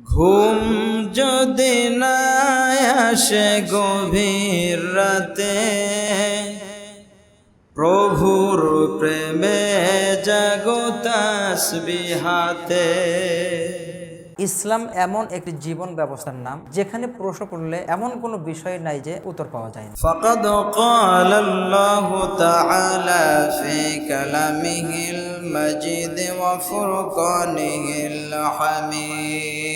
ঘুম যদি না আসে গভীর রাতে প্রভুর প্রেমে জাগতাস বিহাতে ইসলাম এমন একটি জীবন ব্যবস্থার নাম যেখানে প্রশ্ন করলে এমন কোনো বিষয় নাই যে উত্তর পাওয়া যায় না فقد قال الله تعالى في كلامه المجيد وفرقانه الحميد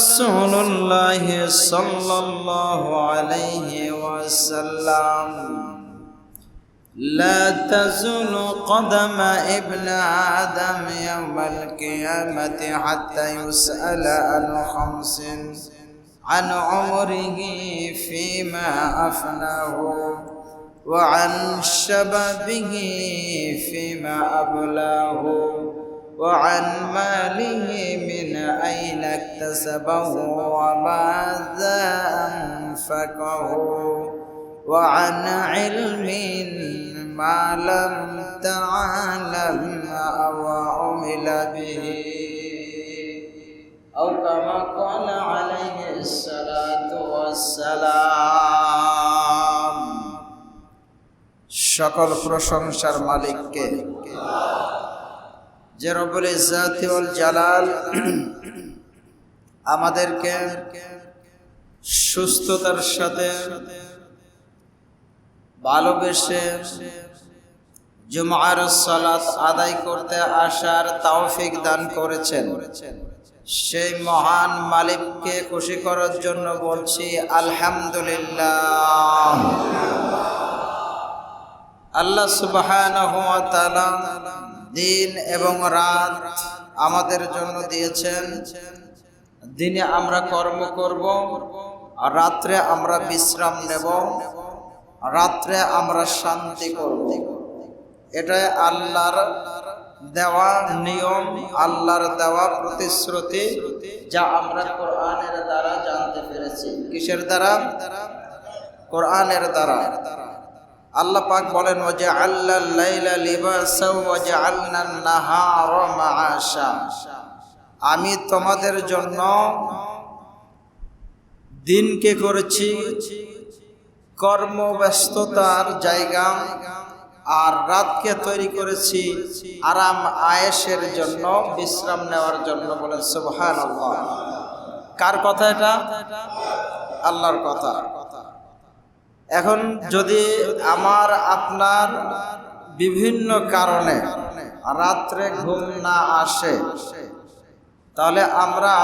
رسول الله صلى الله عليه وسلم. لا تزول قدم ابن آدم يوم القيامة حتى يسأل عن خمس عن عمره فيما أفناه وعن شبابه فيما أبلاه. وعن ماله من أين اكتسبه وماذا أنفقه وعن علم ما لم تعلم أو عمل به أو كما قال عليه الصلاة والسلام সকল প্রশংসার মালিককে যে রব্বুল ইজ্জাতি ওয়াল জালাল আমাদেরকে সুস্থতার সাথে ভালোবেসে জুমার সালাত আদায় করতে আসার তৌফিক দান করেছেন। সেই মহান মালিককে খুশি করার জন্য বলছি আলহামদুলিল্লাহ। আল্লাহ তাআলা দিন এবং রাত আমাদের জন্য দিয়েছেন। দিনে আমরা কর্ম করব রাত্রে আমরা বিশ্রাম নেব, রাত্রে আমরা শান্তি করব। এটাই আল্লাহর দেওয়া নিয়ম, আল্লাহর দেওয়া প্রতিশ্রুতি যা আমরা কোরআনের দ্বারা জানতে পেরেছি। কিসের দ্বারা? কোরআনের দ্বারা। আল্লাহ পাক বলেন ওয়াজা আল্লাহ লাইলা লিবাসা ওয়াজা আল্লাহ নাহার মাআশা। আমি তোমাদের জন্য দিনকে করেছি কর্মব্যস্ততার জায়গা আর রাতকে তৈরি করেছি আরাম আয়েসের জন্য, বিশ্রাম নেওয়ার জন্য বলেন সুবহান কার কথা এটা? আল্লাহর কথা। এখন যদি আমার আপনার বিভিন্ন কারণে রাত্রে ঘুম না আসে, তাহলে আমরা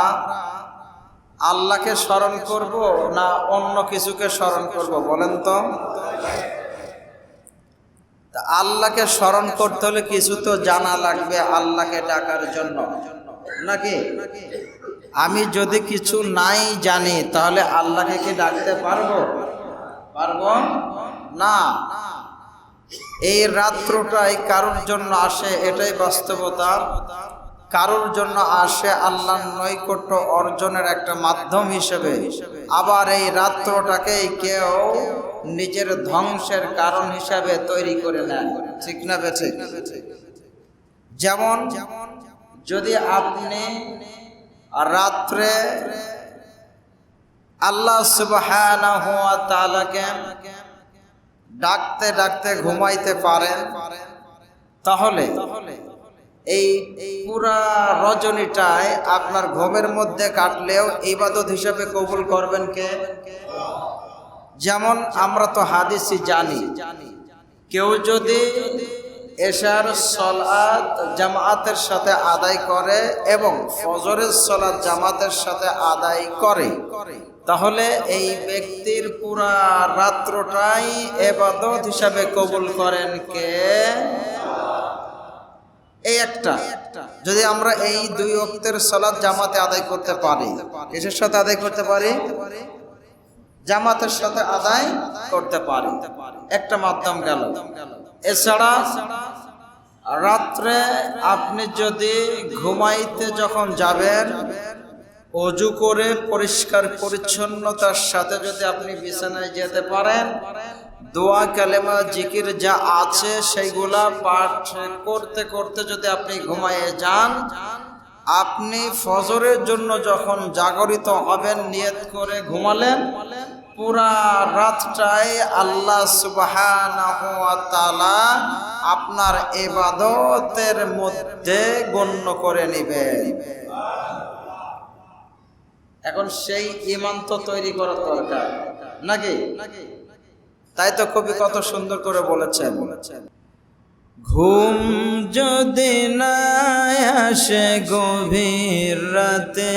আল্লাহকে স্মরণ করব না অন্য কিছুকে স্মরণ করব? বলেন তো। আল্লাহকে স্মরণ করতে হলে কিছু তো জানা লাগবে আল্লাহকে ডাকার জন্য। নাকি? আমি যদি কিছু নাই জানি, তাহলে আল্লাহকে কি ডাকতে পারব? পারব? না। এই রাত্রটাই কারোর জন্য আসে, এটাই বাস্তবতা। কারোর জন্য আসে আল্লাহর নৈকট্য অর্জনের একটা মাধ্যম হিসেবে। আবার এই রাত্রটাকেই কেউ নিজের ধ্বংসের কারণ হিসাবে তৈরি করে নেয়। ঠিক না বেছে যেমন, যদি আপনি রাত্রে আল্লাহ তাআলাকে ডাকতে ডাকতে ঘুমাইতে পারেন। তাহলে এই পুরা রজনীটায় আপনার ঘুমের মধ্যে কাটলেও ইবাদত হিসাবে কবুল করবেন কে? যেমন আমরা তো হাদিসই জানি, কেউ যদি এশার সলাৎ জামাতের সাথে আদায় করে এবং ফজরের সলাৎ জামাতের সাথে আদায় করে তাহলে এই ব্যক্তির পুরা রাত্রটাই এবাদত হিসাবে কবুল করেন কে? এই একটা। যদি আমরা এই দুই অক্তের সলাৎ জামাতে আদায় করতে পারি, কিসের সাথে আদায় করতে পারি? জামাতের সাথে আদায় করতে পারি। একটা মাধ্যম গেল। এছাড়া রাত্রে আপনি যদি ঘুমাইতে যখন যাবেন অজু করে পরিষ্কার পরিচ্ছন্নতার সাথে যদি আপনি বিছানায় যেতে পারেন, দোয়া, কালেমা, জিকির যা আছে সেইগুলা পাঠ করতে করতে যদি আপনি ঘুমায়ে যান, আপনি ফজরের জন্য যখন জাগরিত হবেন, নিয়ত করে ঘুমালেন, পুরা রাতটাই আল্লাহ তাআলা আপনার ইবাদতের মধ্যে গণ্য করে নেবেন এখন সেই ইমান তো তৈরি করার দরকার। নাকি? তাই তো কবি কত সুন্দর করে বলেছেন বলেছেন ঘুম যদি না আসে গভীর রাতে,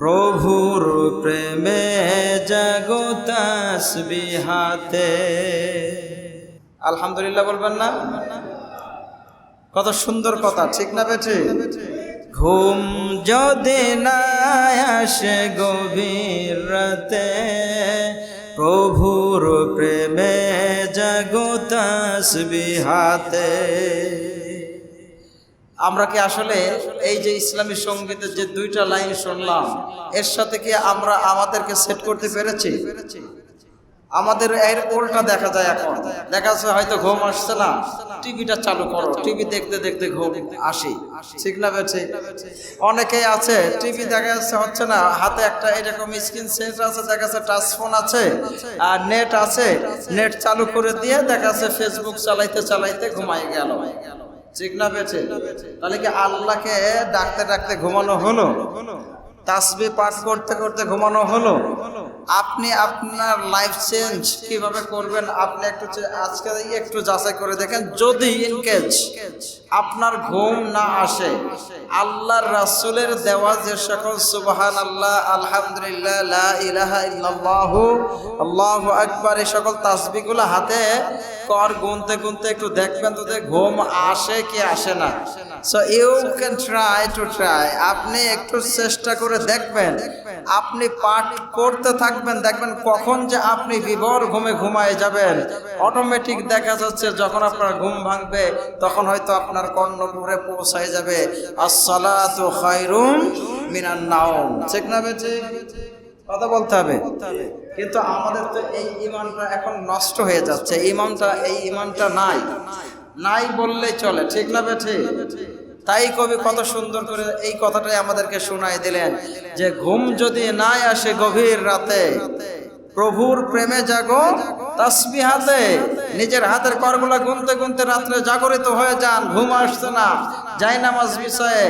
প্রভুর প্রেমে জাগো বিহাতে আলহামদুলিল্লাহ বলবেন না? কত সুন্দর কথা, ঠিক না বেঠে? ঘুম যদি না আসে গভীর রাতে, প্রভুর প্রেমে জাগতাসবিহাতে আমরা কি আসলে এই যে ইসলামী সঙ্গীতের যে দুইটা লাইন শুনলাম, এর সাথে কি আমরা আমাদেরকে সেট করতে পেরেছি? আমাদের এর উল্টা দেখা যায় এখন। দেখা যাচ্ছে হয়তো ঘুম আসছে না। টিভিটা চালু করো। টিভি দেখতে দেখতে ঘুম আসি। ঠিক না বেছে অনেকেই আছে টিভি দেখা যাচ্ছে হচ্ছে না হাতে একটা এরকম স্ক্রিন সেট আছে দেখা যাচ্ছে টাচ ফোন আছে আর নেট আছে। নেট চালু করে দিয়ে দেখা যাচ্ছে ফেসবুক চালাইতে চালাইতে ঘুমাই গেল। ঠিক না বেছে তাহলে কি আল্লাহকে ডাকতে ডাকতে ঘুমানো হলো। তাসবি পাঠ করতে করতে ঘুমানো হলো? আপনি আপনার লাইফ চেঞ্জ কীভাবে করবেন? আপনি একটু আজকে একটু যাচাই করে দেখেন। যদি ইনকেজ আপনার ঘুম না আসে, আল্লাহর রাসুলের দেওয়া যে সকল সুবহান আল্লাহ আলহামদুলিল্লাহ, লা ইলাহা ইল্লাল্লাহু, আল্লাহু আকবার, এই সকল তাসবিহগুলো হাতে কর গুনতে গুনতে একটু দেখবেন তো ঘুম আসে কি আসে না। So you can try to try আপনি একটু চেষ্টা করে দেখবেন, আপনি পাঠ করতে থাকবেন, দেখবেন কখন যে আপনি বিভোর ঘুমে ঘুমায় যাবেন। অটোমেটিক দেখা যাচ্ছে যখন আপনার ঘুম ভাঙবে, তখন হয়তো আপনার কর্ণপুরে পৌঁছায় যাবে। আসসালাতু খায়রুম মিনান নাওম। ঠিক না বেছে কথা বলতে হবে। কিন্তু আমাদের তো এই ইমানটা এখন নষ্ট হয়ে যাচ্ছে। ইমানটা এই ইমানটা নাই। নাই বললেই চলে। ঠিক না বেঠে তাই কবি কত সুন্দর করে এই কথাটাই আমাদেরকে শোনাই দিলেন যে ঘুম যদি নাই আসে গভীর রাতে, প্রভুর প্রেমে জাগো তাসবি হাতে। নিজের হাতের করগুলা গুনতে গুনতে রাত্রে জাগরিত হয়ে যান, ঘুম আসছে না, যাই নামাজ বিষয়ে,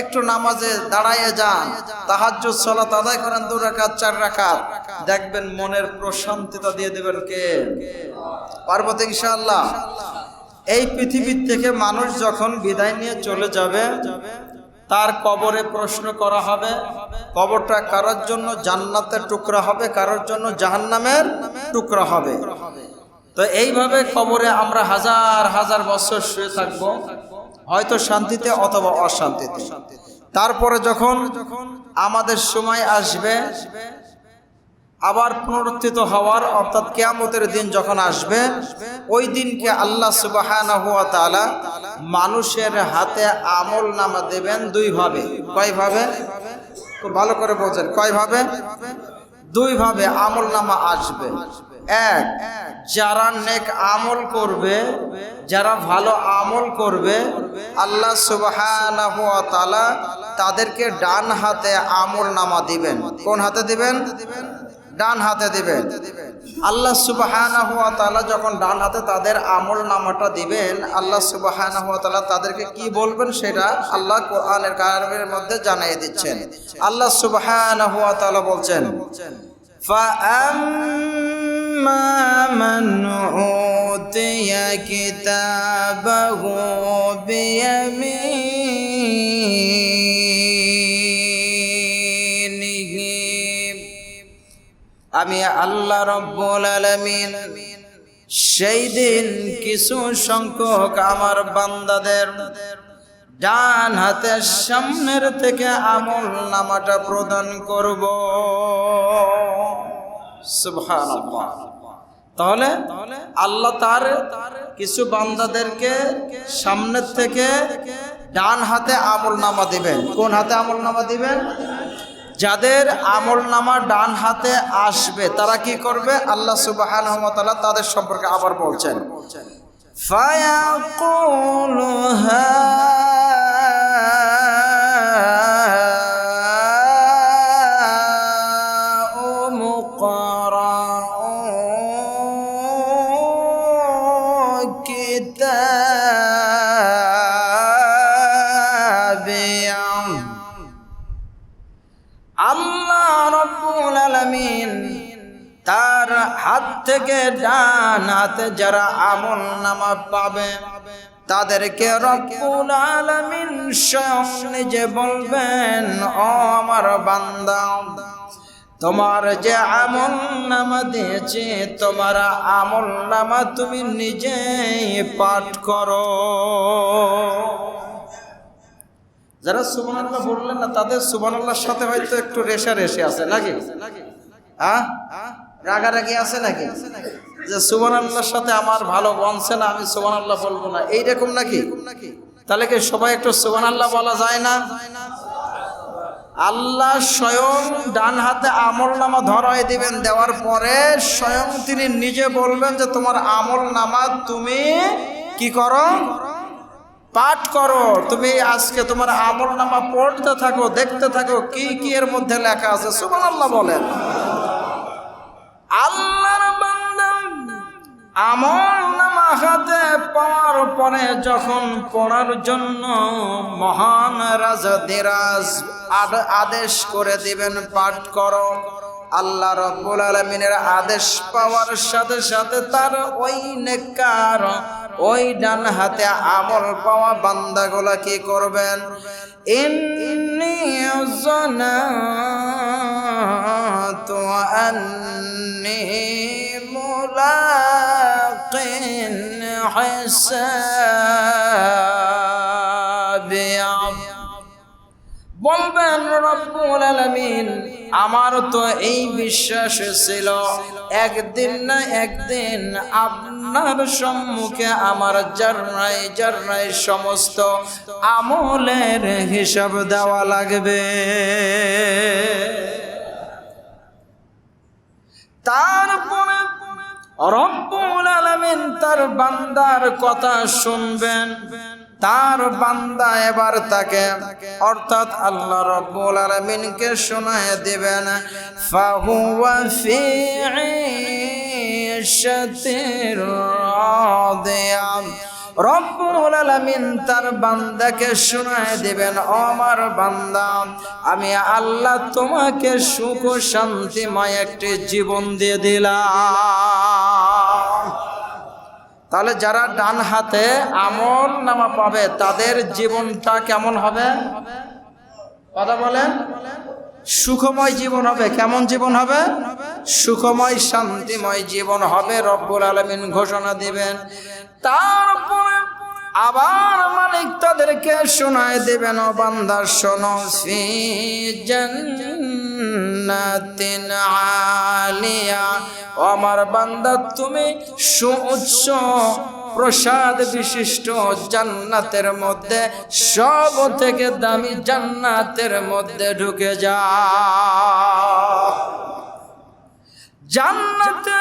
একটু নামাজে দাঁড়াইয়ে যান, তাহাজ্জুদ সালাত আদায় করেন দু রাকাত, চার রাকাত। দেখবেন মনের প্রশান্তিতা দিয়ে দেবেন কে? পারব তো ইনশাআল্লাহ। এই পৃথিবীর থেকে মানুষ যখন বিদায় নিয়ে চলে যাবে, তার কবরে প্রশ্ন করা হবে, কবরটা কারোর জন্য জান্নাতের টুকরা হবে, কারোর জন্য জাহান্নামের টুকরা হবে। তো এইভাবে কবরে আমরা হাজার হাজার বছর শুয়ে থাকব, হয়তো শান্তিতে অথবা অশান্তিতে। তারপরে যখন আমাদের সময় আসবে আবার পুনরুত্থিত হওয়ার, অর্থাৎ কেয়ামতের দিন যখন আসবে, ওই দিনকে আল্লাহ তাআলা মানুষের হাতে আমল নামা দেবেন দুই ভাবে কয় খুব ভালো করে বলছেন। কয়ভাবে? দুইভাবে দুই ভাবে আমল নামা আসবে। এক, যারা নেক আমল করবে, যারা ভালো আমল করবে, আল্লাহ তাআলা তাদেরকে ডান হাতে আমল নামা দিবেন। কোন হাতে দিবেন? ডান হাতে দিবেন আল্লাহ সুবহানাহু ওয়া তাআলা যখন ডান হাতে তাদের আমল নামাটা দিবেন আল্লাহ সুবহানাহু ওয়া তাআলা তাদেরকে কি বলবেন সেটা আল্লাহ কোরআনের কারিমের মধ্যে জানিয়ে দিচ্ছেন আল্লাহ সুবহানাহু ওয়া তাআলা বলছেন فأما من أوتي كتابه بيمينه আমি আল্লাহ রব্বুল আলামিন সেই দিন কিছু সংখ্যক আমার বান্দাদের ডান হাতের সামনের থেকে আমল নামাটা প্রদান করব। তাহলে আল্লাহ তার কিছু বান্দাদেরকে সামনের থেকে ডান হাতে আমল নামা দিবেন। কোন হাতে আমল নামা দিবেন? যাদের আমল নামা ডান হাতে আসবে, তারা কি করবে? আল্লাহ সুবাহান তালা তাদের সম্পর্কে আবার বলছেন, ফায়াকুলুহা হাতে যারা আমল নামা পাবে, তাদেরকে রব্বুল আলামিন স্বয়ং নিজে বলবেন, ও আমার বান্দা, তোমার যে আমল নামা দিয়েছে, তোমার আমল নামা তুমি নিজেই পাঠ করো। যারা সুবহানাল্লাহ বললেন না, তাদের সুবহানাল্লাহর সাথে হয়তো একটু রেশা রেশে আছে, নাকি? হ্যাঁ? রাগারাগি আছে নাকি? যে সুবান আল্লাহর সাথে আমার ভালো বনছে না, আমি সুবহানাল্লাহ বলব না। এইরকম নাকি? তাহলে কি সবাই একটু সুবান আল্লাহ বলা যায় না? আল্লাহ স্বয়ং ডান হাতে আমল নামা ধরাই দিবেন, দেওয়ার পরে স্বয়ং তিনি নিজে বলবেন যে, তোমার আমল নামা তুমি কি করো? পাঠ করো। তুমি আজকে তোমার আমল নামা পড়তে থাকো, দেখতে থাকো, কি কি এর মধ্যে লেখা আছে? সুবান আল্লাহ বলেন। আল্লাহর বান্দা আমল নামা হাতে পাওয়ার পরে যখন পড়ার জন্য মহান রাজা দিরাজ আদ- আদেশ করে দিবেন, পাঠ করো। আল্লাহ রব্বুল আলমিনের আদেশ পাওয়ার সাথে সাথে তার ওই নেকার ওই ডান হাতে আমল পাওয়া বান্দাগুলা কি করবেন? ইন্নি জনাতু আন্নি মুলাকিন হিসাবিয়া বলবেন রব্বুল আলামিন, আমার তো এই বিশ্বাস ছিল, একদিন না একদিন আপনার সম্মুখে আমার জার্নাই জার্নাই সমস্ত আমলের হিসাব দেওয়া লাগবে তারপরে রব্বুল আলামিন তার বান্দার কথা শুনবেন। তার বান্দা এবার তাকে, অর্থাৎ আল্লাহ রব্বুল আলমিনকে শোনায় দেবেন, ফাহুয়া ফি ঈশাতির রব্বুল আলামিন তার বান্দাকে শোনায় দিবেন আমার বান্দা, আমি আল্লাহ তোমাকে সুখ ও শান্তিময় একটি জীবন দিয়ে দিলাম। তাহলে যারা ডান হাতে আমল নামা পাবে, তাদের জীবনটা কেমন হবে? কথা বলেন? সুখময় জীবন হবে, কেমন জীবন হবে? সুখময়, শান্তিময় জীবন হবে, রব্বুল আলমিন ঘোষণা দিবেন। তারপরে আবার মালিক তাদেরকে শোনায় দেবেন ও বান্দা, শোনো, ফি জান্নাতিন আলিয়া। আমার বান্দা, তুমি সুউচ্চ প্রসাদ বিশিষ্ট জান্নাতের মধ্যে, সব থেকে দামি জান্নাতের মধ্যে ঢুকে যা জান্নাতে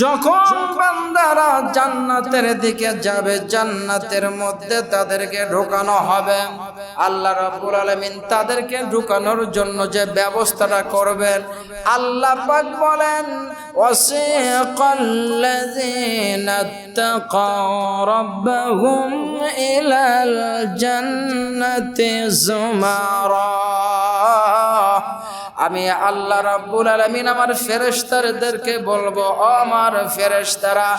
যখন বান্দারা জান্নাতের দিকে যাবে, জান্নাতের মধ্যে তাদেরকে ঢোকানো হবে। আল্লাহ রাব্বুল আলামিন তাদেরকে ঢোকানোর জন্য যে ব্যবস্থাটা করবেন, আল্লাহ পাক বলেন ওয়াসিকাল্লাযীনা ইত্তাকাও রাব্বাহুম ইলাল জান্নাতি যুমারা। আমি আল্লাহ রাব্বুল আলামিন আমার ফেরেশতাদেরকে বলব, ও আমার ফেরেশতারা,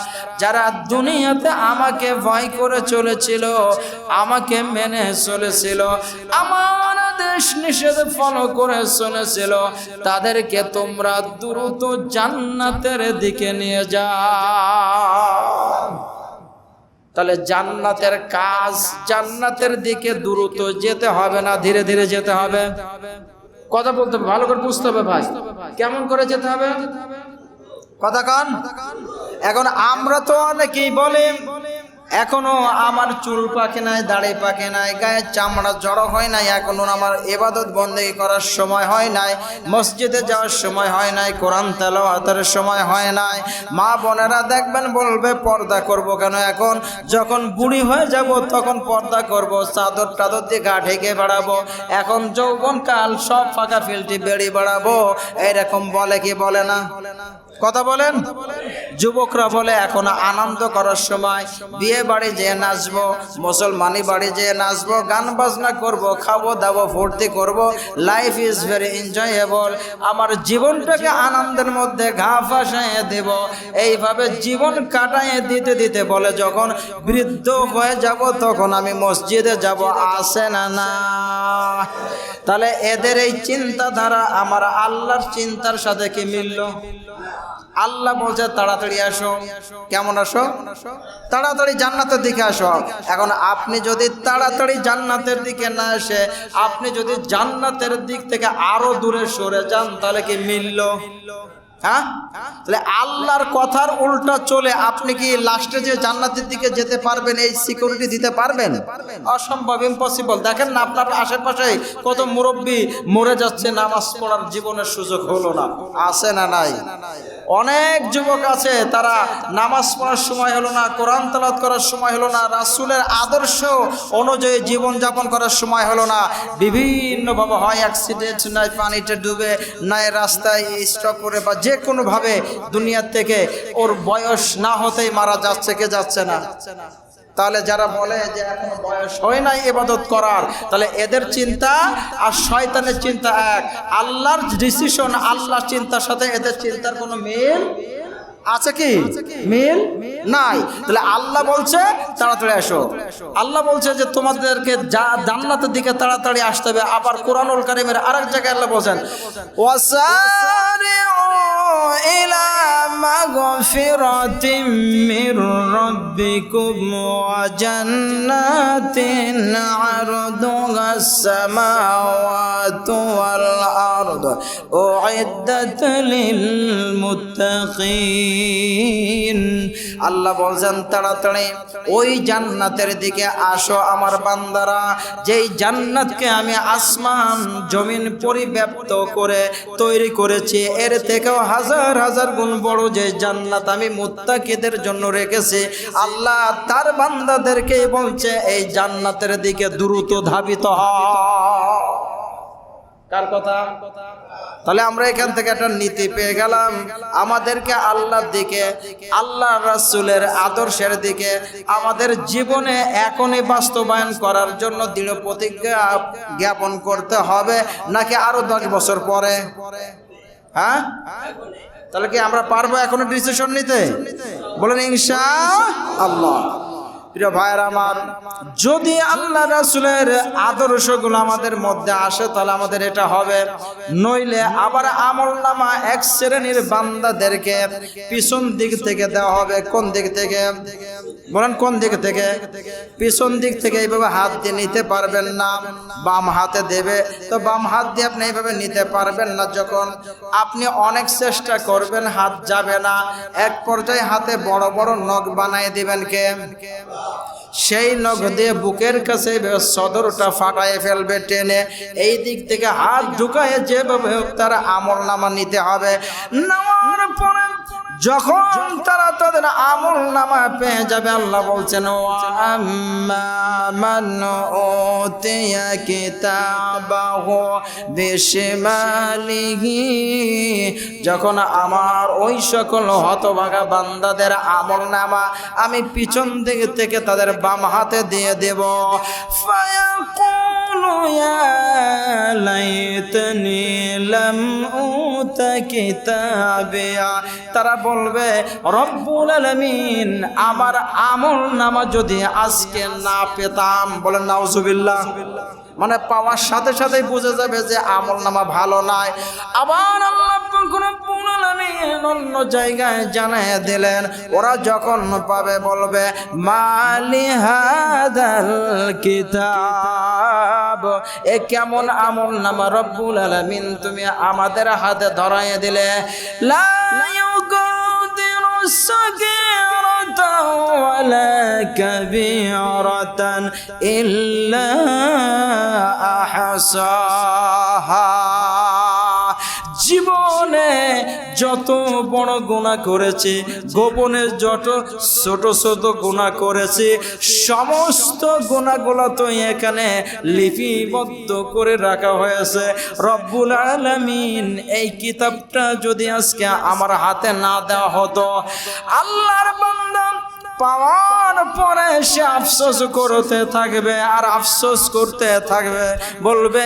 যারা দুনিয়াতে আমাকে ভয় করে চলেছিল, আমাকে মেনে চলেছিল, আমার দেশ নিষেধ ফলো করে চলেছিল, তাদেরকে তোমরা দ্রুত জান্নাতের দিকে নিয়ে যাও। তাহলে জান্নাতের কাজ জান্নাতের দিকে দ্রুত যেতে হবে না, ধীরে ধীরে যেতে হবে। কথা বলতে হবে, ভালো করে বুঝতে হবে ভাই। কেমন করে যেতে হবে? কথা কান? এখন আমরা তো অনেকেই বলে এখনও আমার চুল পাকে নাই, দাড়ি পাকে নাই গায়ে চামড়া জড়ো হয় নাই, এখনও আমার এবাদত বন্দেগী করার সময় হয় নাই, মসজিদে যাওয়ার সময় হয় নাই, কোরআন তেলাওয়াতের সময় হয় নাই। মা বোনেরা দেখবেন বলবে, পর্দা করব কেন এখন? যখন বুড়ি হয়ে যাব, তখন পর্দা করব, চাদর টাদর দিয়ে গা ঢেকে বেড়াবো। এখন যৌবন কাল সব ফাঁকা ফিল্টি বেড়ি বেড়াবো। এইরকম বলে কি বলে না? কথা বলেন? যুবকরা বলে, এখন আনন্দ করার সময়, বিয়ে বাড়ি যেয়ে নাচবো মুসলমানি বাড়ি যেয়ে নাচবো, গান বাজনা করব, খাব, দাবো, ফুর্তি করব লাইফ ইজ ভেরি এনজয়েবল আমার জীবনটাকে আনন্দের মধ্যে ঘা ফাঁসাইয়ে দেব। এইভাবে জীবন কাটাইয়ে দিতে দিতে বলে, যখন বৃদ্ধ হয়ে যাব, তখন আমি মসজিদে যাব। আসে না না? তাহলে এদের এই চিন্তাধারা আমার আল্লাহর চিন্তার সাথে কি মিলল? আল্লাহ বলছে, তাড়াতাড়ি আসো। কেমন আসো? তাড়াতাড়ি জান্নাতের দিকে আসো। এখন আপনি যদি তাড়াতাড়ি জান্নাতের দিকে না আসে, আপনি যদি জান্নাতের দিক থেকে আরও দূরে সরে যান, তাহলে কি মিলল? হ্যাঁ? তাহলে আল্লাহর কথার উল্টা চলে আপনি কি লাস্টে যে জান্নাতের দিকে যেতে পারবেন, এই সিকিউরিটি দিতে পারবেন? অসম্ভব ইম্পসিবল দেখেন না আপনার আশেপাশে কত মুরব্বী মরে যাচ্ছে, নামাজ পড়ার জীবনের সুযোগ হলো না। আছে না নাই? অনেক যুবক আছে, তারা নামাজ পড়ার সময় হলো না, কোরআন তালাত করার সময় হলো না, রাসুলের আদর্শ অনুযায়ী জীবনযাপন করার সময় হলো না। বিভিন্নভাবে হয় অ্যাক্সিডেন্ট নয় পানিতে ডুবে নয় রাস্তায় স্টক করে বা কোনোভাবে দুনিয়ার থেকে ওর বয়স না হতেই মারা যাচ্ছে, কে যাচ্ছে না। তাহলে যারা বলে যে এখন বয়স হয় নাই এবাদত করার, তাহলে এদের চিন্তা আর শয়তানের চিন্তা এক। আল্লাহর ডিসিশন আল্লাহর চিন্তার সাথে এদের চিন্তার কোনো মিল আছে কি মিল নাই তাহলে আল্লাহ বলছে তাড়াতাড়ি আসো আল্লাহ বলছে যে তোমাদেরকে যা জান্নাতের দিকে তাড়াতাড়ি আসতে হবে আবার কোরআনুল কারিমের আরেক জায়গায় আল্লাহ বলছেন وسارعوا إلى مغفرة من ربكم وجنات عرضها السماوات والأرض أعدت للمتقين আল্লাহ বলছেন তাড়াতাড়ি ওই জান্নাতের দিকে আসো আমার বান্দারা যেই জান্নাতকে আমি আসমান জমিন পরিব্যাপ্ত করে তৈরি করেছি এর থেকেও হাজার হাজার গুণ বড় যে জান্নাত আমি মুত্তাকিদের জন্য রেখেছি আল্লাহ তার বান্দাদেরকে বলছে এই জান্নাতের দিকে দ্রুত ধাবিত হ কার কথা? তাহলে আমরা এখান থেকে একটা নীতি পেয়ে গেলাম। আমাদেরকে আল্লাহর দিকে আল্লাহ রাসুলের আদর্শের দিকে, আমাদের জীবনে এখনই বাস্তবায়ন করার জন্য দৃঢ় প্রতিজ্ঞা জ্ঞাপন করতে হবে, নাকি আরও দশ বছর পরে? হ্যাঁ? তাহলে কি আমরা পারব এখনও ডিসিশন নিতে? বলেন ইনশা আল্লাহ প্রিয় ভাইয়ের আমার, যদি আল্লাহ রাসুলের আদর্শগুলো আমাদের মধ্যে আসে, তাহলে আমাদের এটা হবে। নইলে আবার আমল নামা এক শ্রেণির বান্দাদেরকে পিছন দিক থেকে দেওয়া হবে। কোন দিক থেকে? বলেন, কোন দিক থেকে? পিছন দিক থেকে এইভাবে হাত দিয়ে নিতে পারবেন না। বাম হাতে দেবে। তো বাম হাত দিয়ে আপনি এইভাবে নিতে পারবেন না। যখন আপনি অনেক চেষ্টা করবেন, হাত যাবে না। এক পর্যায়ে হাতে বড় বড় নখ বানায় দিবেন কে? সেই নখ দিয়ে বুকের কাছে সদরটা ফাটায় ফেলবে টেনে। এই দিক থেকে হাত ঢুকায় যেভাবে হোক তার আমল নামা নিতে হবে। নেওয়ার পরে যখন তারা তাদের আমল নামা পেয়ে যাবে, আল্লাহ বলছেন মান বিশমালিহি। যখন আমার ওই সকল হতভাগা বান্দাদের আমল নামা আমি পিছন দিক থেকে তাদের বাম হাতে দিয়ে দেব, ফায়াকুলু ইয়া লাইতনি লাম উতা কিতাবিয়া। তারা বলবে, রব্বুল আলামিন, আমার আমল নামা যদি আজকে না পেতাম। বলেন, নাউজুবিল্লাহ। মানে পাওয়ার সাথে সাথেই বুঝে যাবে যে আমল নামা ভালো নাই। আবার অন্য জায়গায় জানিয়ে দিলেন, ওরা যখন পাবে বলবে মালিহাদাল কিতাব। এ কেমন আমল নামা রব্বুল আলামিন তুমি আমাদের হাতে ধরাইয়ে দিলে। লা ইউকাদিরু সাগীরা ولا كبيرة إلا أحصاها. জীবনে যত বড় গোনা করেছে, গোপনে যত ছোট ছোট গুণা করেছে, সমস্ত গুণাগুলো তো এখানে লিপিবদ্ধ করে রাখা হয়েছে। রব্বুল আলমিন এই কিতাবটা যদি আজকে আমার হাতে না দেওয়া হতো, আল্লাহর বান্দা পাওয়ার পরে সে আফসোস করতে থাকবে আর আফসোস করতে থাকবে। বলবে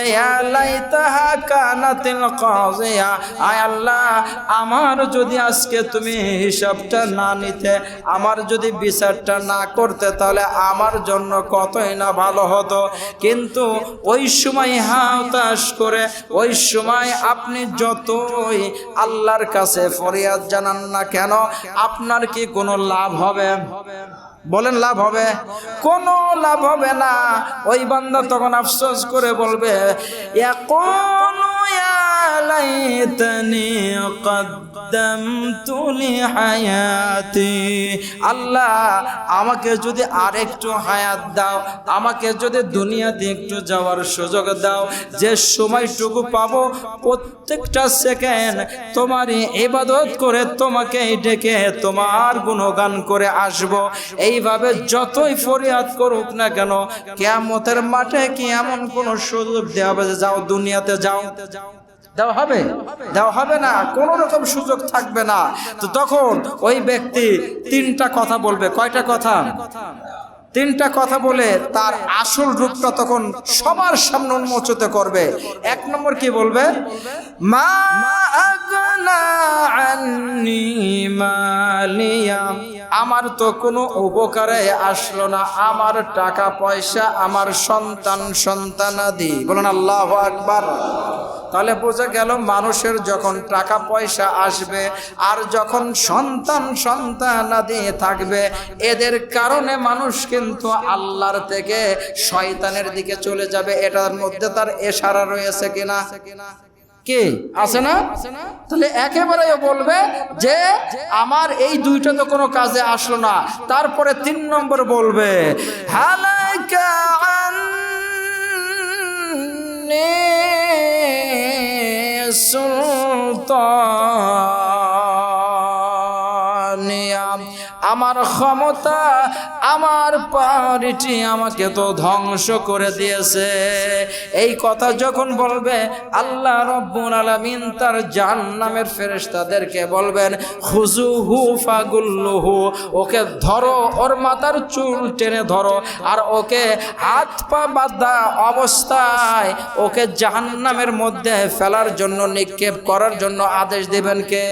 আল্লাহ, আমার যদি আজকে তুমি হিসাবটা না নিতে, আমার যদি বিচারটা না করতে, তাহলে আমার জন্য কতই না ভালো হতো। কিন্তু ওই সময় হাতাশ করে, ওই সময় আপনি যতই আল্লাহর কাছে ফরিয়াদ জানান না কেন, আপনার কি কোনো লাভ হবে? বলেন লাভ হবে। কোনো লাভ হবে না। ওই বান্দা তখন আফসোস করে বলবে কোন ইয়া লাইতানি আল্লাহ, আমাকে যদি আর একটু হায়াত দাও, আমাকে যদি দুনিয়াতে একটু যাওয়ার সুযোগ দাও, যে সময়টুকু পাবো, প্রত্যেকটা সেকেন্ড তোমারই ইবাদত করে তোমাকে ডেকে তোমার গুণগান করে আসব। এইভাবে যতই ফরিয়াদ করুক না কেন, কেয়ামতের মাঠে কি এমন কোন সুযোগ দেওয়া যাও দুনিয়াতে যাও? দেওয়া হবে? দেওয়া হবে না। কোন রকম সুযোগ থাকবে না। তো তখন ওই ব্যক্তি তিনটা কথা বলবে। কয়টা কথা? তিনটা কথা বলে তার আসল রূপটা তখন সবার সামনে উন্মোচিত করবে। এক নম্বর কি বলবে? মা আমার তো কোনো উপকারে আসলো না। আমার টাকা পয়সা, আমার সন্তান, সন্তানাদি। বলুন আল্লাহ আকবার। তাহলে বোঝা গেল মানুষের যখন টাকা পয়সা আসবে আর যখন সন্তান সন্তান সন্তানাদি থাকবে, এদের কারণে মানুষ কিন্তু আল্লাহর থেকে শয়তানের দিকে চলে যাবে। এটার মধ্যে তার এশারা রয়েছে কিনা? কি? আছে না? তাহলে একেবারে বলবে যে, আমার এই দুইটা তো কোনো কাজে আসলো না। তারপরে তিন নম্বর বলবে হালাকা আন্নি সুলতানিয়া আমার ক্ষমতা, আমার পারিটি আমাকে তো ধ্বংস করে দিয়েছে। এই কথা যখন বলবে, আল্লাহ রব্বুল আলামিন তার জাহান্নামের ফেরেশতাদেরকে বলবেন খুজুহু ফাগুল্লুহু, ওকে ধরো, ওর মাথার চুল টেনে ধরো, আর ওকে হাত পা বাঁধা অবস্থায় ওকে জাহান্নামের মধ্যে ফেলার জন্য, নিক্ষেপ করার জন্য আদেশ দেবেন কে?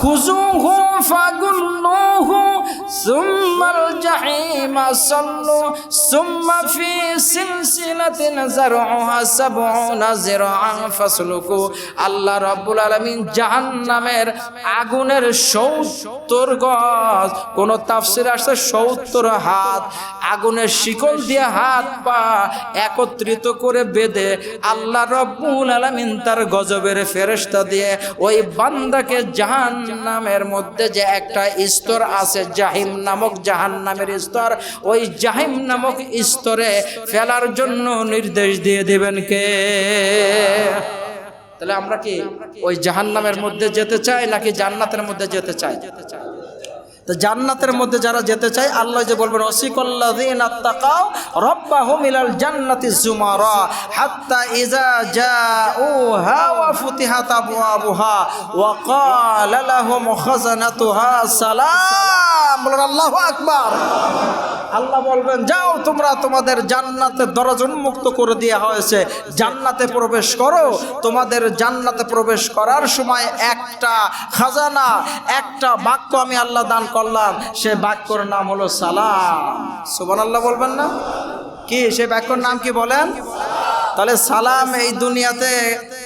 খুজুহু فغلوه ثم الجحيم صلوا ثم في سلسلة زرعها سبعون زرعا فاسلكوا আল্লাহ রাব্বুল আলামিন জাহান্নামের আগুনের সত্তর গজ কোন তাফসির আসছে সত্তর হাত আগুনের শিকল দিয়ে হাত পা একত্রিত করে বেঁধে আল্লাহ রব্বুল আলামিন তার গজবের ফেরেশতা দিয়ে ওই বান্দাকে জাহান্নামের মধ্যে যে একটা স্তর আছে, জাহিম নামক জাহান নামের স্তর, ওই জাহিম নামক স্তরে ফেলার জন্য নির্দেশ দিয়ে দেবেন কে? তাহলে আমরা কি ওই জাহান নামের মধ্যে যেতে চাই নাকি জান্নাতের মধ্যে যেতে চাই যেতে চাই? তো জান্নাতের মধ্যে যারা যেতে চায়, আল্লাহ যে বলবেন ইলাল জান্নাতি হাত্তা ইজা আল্লাহু আকবার। আল্লাহ বলবেন, যাও, তোমরা তোমাদের জান্নাতের দরজা উন্মুক্ত করে দেওয়া হয়েছে। জান্নাতে প্রবেশ করো। তোমাদের জান্নাতে প্রবেশ করার সময় একটা খাজানা, একটা বাক্য আমি আল্লাহ দান করলাম, সে বাক্যর নাম হলো সালাম। সুবান আল্লাহ বলবেন না? কি, সে বাক্যর নাম কি বলেন? তাহলে সালাম এই দুনিয়াতে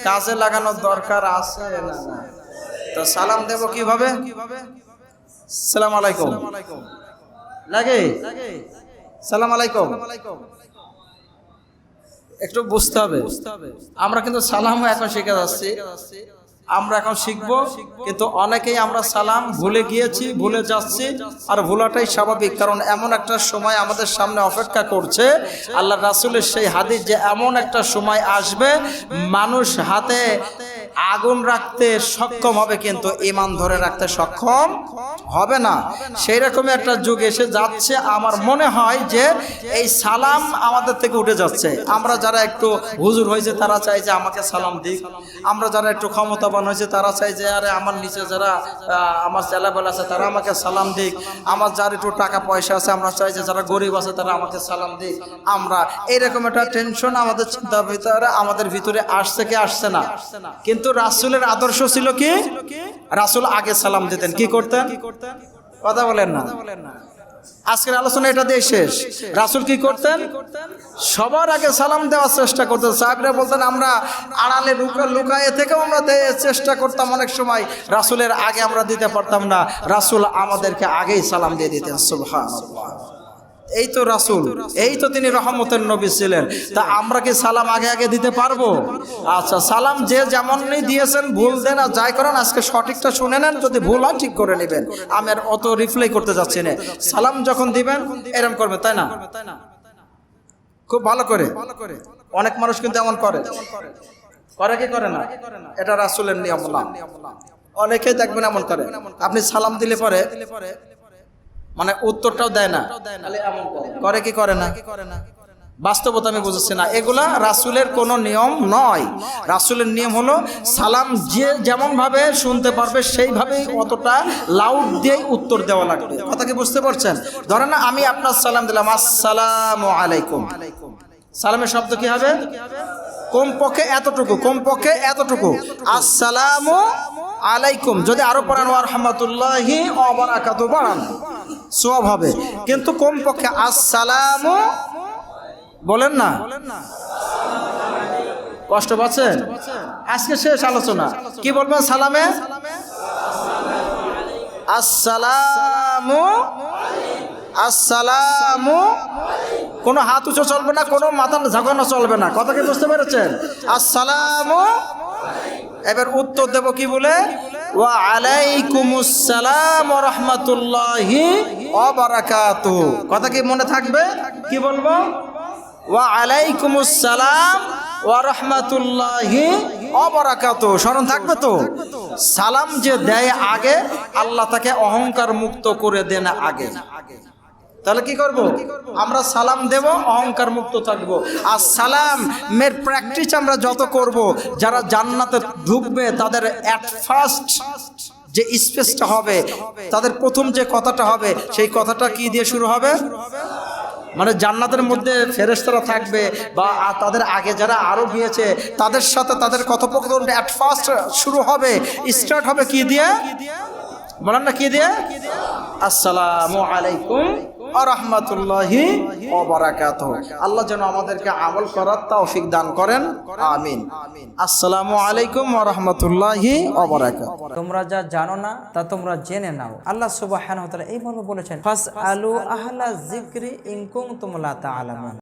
কাজে লাগানোর দরকার আছে তো সালাম দেব কীভাবে? সালাম আলাইকুম। লাগে? সালাম আলাইকুম। একটু বুঝতে হবে। আমরা কিন্তু সালামও এখন শিখে যাচ্ছি। আমরা এখন শিখব কিন্তু অনেকেই আমরা সালাম ভুলে গিয়েছি, ভুলে যাচ্ছি আর ভুলাটাই স্বাভাবিক কারণ এমন একটা সময় আমাদের সামনে অপেক্ষা করছে। আল্লাহ রাসুলের সেই হাদিস যে এমন একটা সময় আসবে, মানুষ হাতে আগুন রাখতে সক্ষম হবে কিন্তু ইমান ধরে রাখতে সক্ষম হবে না। সেই রকমই একটা যুগ এসে যাচ্ছে। আমার মনে হয় যে এই সালাম আমাদের থেকে উঠে যাচ্ছে। আমরা যারা একটু হুজুর হয়েছে, তারা চাই যে আমাকে সালাম দিক। আমরা যারা একটু ক্ষমতাবান হয়েছে, তারা চাই যে, আরে, আমার নিচে যারা আমার চেলাবেল আছে, তারা আমাকে সালাম দিক। আমার যার একটু টাকা পয়সা আছে, আমরা চাই যে, যারা গরিব আছে, তারা আমাকে সালাম দিক। আমরা এইরকম একটা টেনশন আমাদের চিন্তা ভিতরে, আমাদের ভিতরে আসছে কি আসছে না। কিন্তু রাসুলের আদর্শ ছিল কি? রাসুল আগে সালাম দিতেন, কি করতেন? কথা বলেন না। আজকের আলোচনা এটা দিয়ে শেষ। রাসুল কি করতেন? সবার আগে সালাম দেওয়ার চেষ্টা করতেন। সাহেবরা বলতেন, আমরা আড়ালে লুকা, লুকায়ে থেকেও আমরা চেষ্টা করতাম অনেক সময়। রাসুলের আগে আমরা দিতে পারতাম না। রাসুল আমাদেরকে আগেই সালাম দিয়ে দিতেন সুবহান এই তো রাসুল, এই তো তিনি রহমতের নবী ছিলেন। তা আমরা কি সালাম আগে আগে দিতে পারব? আচ্ছা সালাম যে যেমনই দিয়েছেন, ভুল দেন আর যাই করেন, আজকে সঠিকটা শুনে নেন, যদি ভুল হয়, ঠিক করে নেবেন। আমি আর অত রিপ্লাই করতে যাচ্ছি না। সালাম যখন দিবেন, এরম করবে তাই না? খুব ভালো করে। অনেক মানুষ কিন্তু এমন করে। করে কি করে না? এটা রাসুলের নিয়ম না। অনেকেই দেখবেন এমন করে। আপনি সালাম দিলে পরে মানে উত্তরটাও দেয় না। করে। কি করে না? বাস্তবতা আমি বুঝেছি না। এগুলা রাসুলের কোনো নিয়ম নয়। রাসুলের নিয়ম হলো সালাম যে যেমন ভাবে শুনতে পারবে সেইভাবেই অতটা লাউড দিয়েই উত্তর দেওয়া লাগবে। কথা কি বুঝতে পারছেন? ধরেন না আমি আপনার সালাম দিলাম আসসালামু আলাইকুম। সালামের শব্দ কি হবে? কমপক্ষে এতটুকু কমপক্ষে এতটুকু। আসসালামু আলাইকুম। যদি আরও পড়ান রহমতুল্লাহি পড়ান। সব হবে। কিন্তু কমপক্ষে আসসালামু বলেন না। কষ্ট পাচ্ছেন? আজকে শেষ আলোচনা। কি বলবেন সালামে? আসসালামু আসসালামু কোনো হাত উঁচু চলবে না, কোনো মাথা ঝাঁকানো চলবে না। কথা কি বুঝতে পেরেছেন? আসসালামু এবার উত্তর দেব কি বলে? কথা কি মনে থাকবে? কি বলব? ওয়া ওয়া স্মরণ থাকবে তো? সালাম যে দেয় আগে, আল্লাহ তাকে অহংকার মুক্ত করে দেন আগে। তাহলে কি করব? আমরা সালাম দেব অহংকার মুক্ত থাকব। আর সালাম মের প্র্যাকটিস আমরা যত করব যারা জান্নাতে ঢুকবে তাদের অ্যাট ফার্স্ট যে স্পেসটা হবে তাদের প্রথম যে কথাটা হবে সেই কথাটা কি দিয়ে শুরু হবে? মানে জান্নাতের মধ্যে ফেরেশতারা থাকবে বা তাদের আগে যারা আরও গিয়েছে তাদের সাথে তাদের কথোপকথন অ্যাট ফার্স্ট শুরু হবে স্টার্ট হবে কি দিয়ে? বলেন না কি দিয়ে? আসসালামু আলাইকুম আরহামাতুল্লাহি আল্লাহ যেন আমাদেরকে আমল করার তৌফিক দান করেন। আমিন। আসসালামু আলাইকুম ওরহমতুল্লাহি তোমরা যা জানো না, তা তোমরা জেনে নাও। আল্লাহ সুবহানাহু ওয়া তাআলা এই বলেছেন ফাস আলু আহলা যিকরি ইন কুনতুম লা তা'লামুন